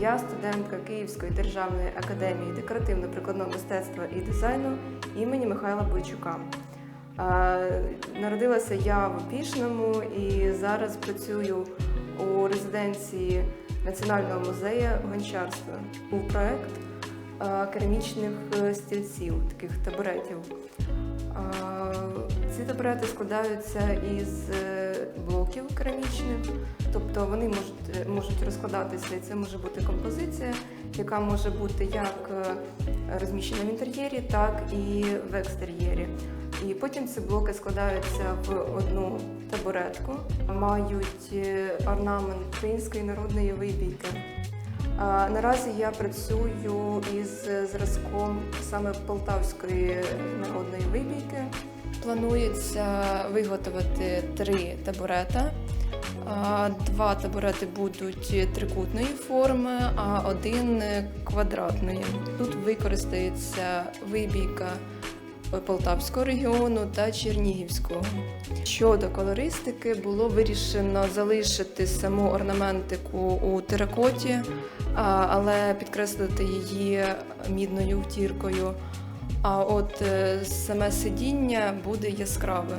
Я студентка Київської державної академії декоративно-прикладного мистецтва і дизайну імені Михайла Бойчука. Народилася я в Опішному і зараз працюю у резиденції Національного музею гончарства. Був проект е, керамічних е, стільців, таких табуретів. Ці табурети складаються із е, блоків керамічних, тобто вони можуть, можуть розкладатися, і це може бути композиція, яка може бути як е, розміщена в інтер'єрі, так і в екстер'єрі. І потім ці блоки складаються в одну табуретку, мають е, орнамент української народної вибійки. Наразі я працюю із зразком саме полтавської народної вибійки. Планується виготовити три табурета. Два табурети будуть трикутної форми, а один квадратної. Тут використається вибійка Полтавського регіону та Чернігівського. Щодо колористики, було вирішено залишити саму орнаментику у теракоті, але підкреслити її мідною втіркою. А от е, саме сидіння буде яскраве.